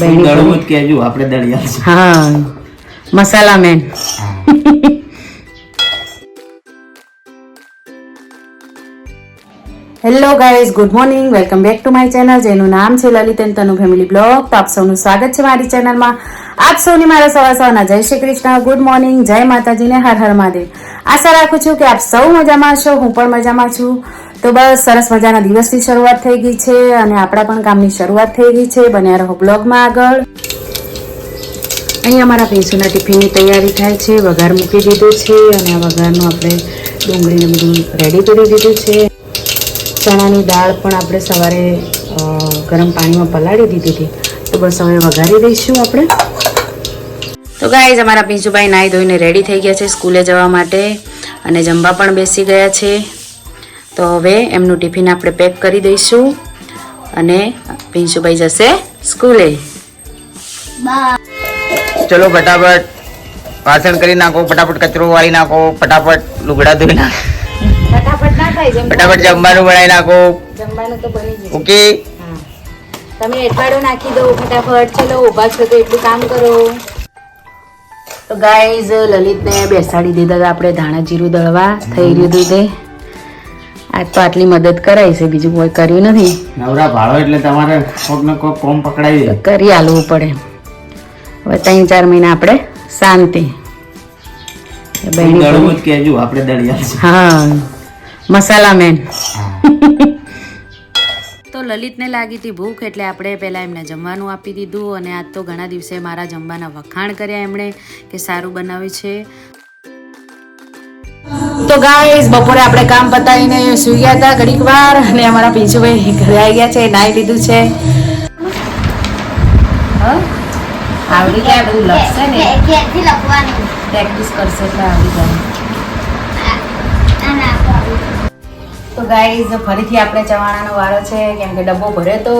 બેણી દળવું જ કહેજો આપણે દળી હા. Masala man. Hello guys good morning. Welcome back to my channel. જેનું નામ છે Lalit and Tanu family blog. તો આપ સૌનું સ્વાગત છે મારી ચેનલમાં. આપ સૌની મારા સવા સવારના જય શ્રી કૃષ્ણ. Good morning. જય માતાજીને હર હર મહાદેવ. આશા રાખું છું કે આપ સૌ મજામાં છો હું પણ મજામાં છું. તો બસ, સરસ મજાના દિવસની શરૂઆત થઈ ગઈ છે અને આપણા પણ કામની શરૂઆત થઈ ગઈ છે. બન્યા રહો બ્લોગમાં આગળ. અહીં અમારા ભેંસોના ટિફિનની તૈયારી થાય છે. વઘાર મૂકી દીધો છે અને આ વઘારનું આપણે ડુંગળીને બધું રેડી કરી દીધું છે. ચણાની દાળ પણ આપણે સવારે ગરમ પાણીમાં પલાળી દીધી હતી. તો બસ હવે વઘારી દઈશું આપણે. તો ગાઈઝ અમારા પીંચુભાઈ નાહી ધોઈને રેડી થઈ ગયા છે સ્કૂલે જવા માટે અને જમવા પણ બેસી ગયા છે. તો હવે એમનું ટિફિન આપણે પેક કરી દઈશું અને પીંચુભાઈ જશે સ્કૂલે. ચલો ફટાફટ. વાસણ કરી નાખો ફટાફટ કચરો વાળી નાખો ફટાફટ લુગડા ધોઈ નાખો. ફટાફટ ના થાય ફટાફટ જમવાનું બનાવી નાખો. જમવાનું તો બની જશે. ઓકે? તમે એઠવાડું નાખી દો ફટાફટ. ચલો ઊભા છો તો એટલું કામ કરો. તો ગાઈઝ લલિતને બેસાડી દીધા હતા આપણે ધાણા જીરું દળવા. થઈ રહ્યું હતું તે. આજ તો આટલી મદદ કરાઈ છે બીજું કોઈ કર્યું નથી. નવરા ભાળો એટલે તમારે કોક ને કોક કોમ પકડાવી કરી આલવું પડે. હવે ત્રણ ચાર મહિના આપણે શાંતિ. આપણે હા. મસાલા મેન. તો લલિતને લાગી હતી ભૂખ એટલે આપણે પહેલાં એમને જમવાનું આપી દીધું અને આજ તો ઘણા દિવસે મારા જમવાના વખાણ કર્યા એમણે કે સારું બનાવ્યું છે. તો ગાઈસ બપોરે આપણે કામ પતાવીને સુઈ ગયા હતા ઘડીક વાર અને અમારા પીંછુભાઈ ઘરે આવી ગયા છે નાઈ લીધું છે? આવડી ગયા બધું લખશે ને? પ્રેક્ટિસ કરશે એટલે આવડી જાય તો ગાઈઝ ફરીથી આપણે ચવાણાનો વારો છે કેમ કે ડબ્બો ભર્યો તો.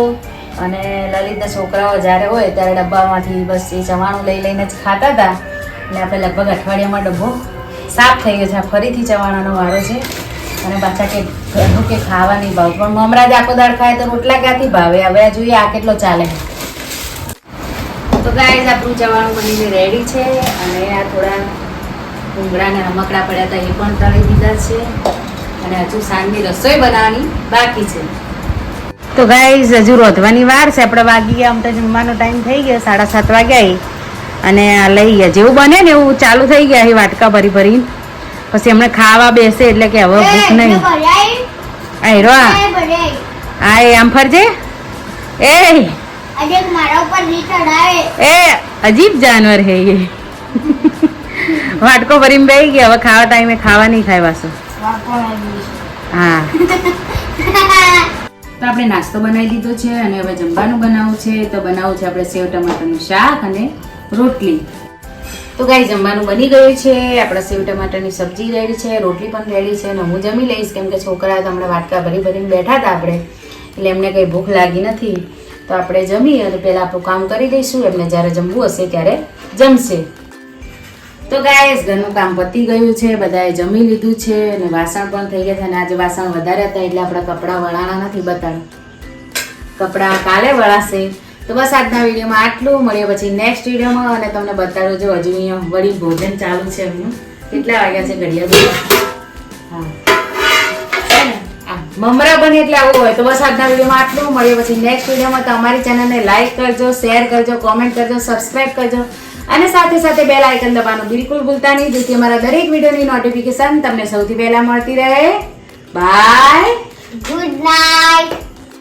અને લલિતના છોકરાઓ જ્યારે હોય ત્યારે ડબ્બામાંથી બસ એ ચવાણું લઈ લઈને જ ખાતા હતા. એટલે આપણે લગભગ અઠવાડિયામાં ડબ્બો સાફ થઈ ગયો છે. ફરીથી ચવાણાનો વારો છે. અને પાછા કે ઘરનું કે ખાવા ભાવ. પણ મમરાજ આખો દાળ ખાય તો રોટલા ક્યાંથી ભાવે? હવે આ જોઈએ આ કેટલો ચાલે. તો ગાય આપણું ચવાણું બનીને રેડી છે. અને આ થોડા ભૂંગળા ને રમકડા પડ્યા હતા એ પણ તળી દીધા છે. અને હજુ સાંજની રસોઈ બનાવવાની બાકી છે. તો ગાઈઝ હજુ રોધવાની વાર છે. આપણે વાગી ગયા. આમ જમવાનો ટાઈમ થઈ ગયો. સાડા સાત વાગ્યા. અને આ લઈ ગયા. જેવું બને ને એવું ચાલુ થઈ ગયા એ વાટકા ભરી ભરી પછી એમણે ખાવા બેસે એટલે કે હવે ભૂખ નહીં. આ હીરો આ. એ એ આમ ફરજે? એ. એ અજીબ જાનવર હે એ. વાટકો ભરીને બેસી ગયા. હવે ખાવા ટાઈમે ખાવા નહીં ખાય વાસો હા. તો આપણે નાસ્તો બનાવી દીધો છે અને હવે જમવાનું બનાવવું છે. તો બનાવવું છે આપણે સેવ ટમાટરનું શાક અને રોટલી. તો ગાઈ જમવાનું બની ગયું છે. આપણે સેવ ટમાટરની સબ્જી રેડી છે. રોટલી પણ રેડી છે અને હું જમી લઈશ કેમ કે છોકરા તો હમણાં વાટકા ભરી ભરીને બેઠા હતા આપણે. એટલે એમને કંઈ ભૂખ લાગી નથી. તો આપણે જમી અને પહેલાં આપણું કામ કરી દઈશું. એમને જ્યારે જમવું હશે ત્યારે જમશે. તો ગાઈસ ઘરનું કામ પતી ગયું છે. બધાએ જમી લીધું છે અને વાસણ પણ થઈ ગયા છે. અને આજે વાસણ વધારે હતા એટલે આપણા કપડાં વળાણા નથી બતાવ્યું કપડાં કાલે વળાશે તો બસ આજના વિડીયોમાં આટલું. મળીએ પછી નેક્સ્ટ વિડીયોમાં અને તમને બતાડું જો હજુ અહીંયા વળી ભોજન ચાલુ છે એમનું. કેટલા વાગ્યા છે ઘડિયાળ હા. મમરા બને એટલે આવું હોય. તો બસ આજના વિડીયોમાં આટલું. મળીએ પછી નેક્સ્ટ વિડીયોમાં. તમારી ચેનલને લાઈક કરજો શેર કરજો કોમેન્ટ કરજો સબસ્ક્રાઇબ કરજો. અને સાથે સાથે બેલ આઇકન દબાવવાનું બિલકુલ ભૂલતા નહીં. જેથી અમારા દરેક વિડીયોની નોટિફિકેશન તમને સૌથી પહેલા મળતી રહે. Bye good night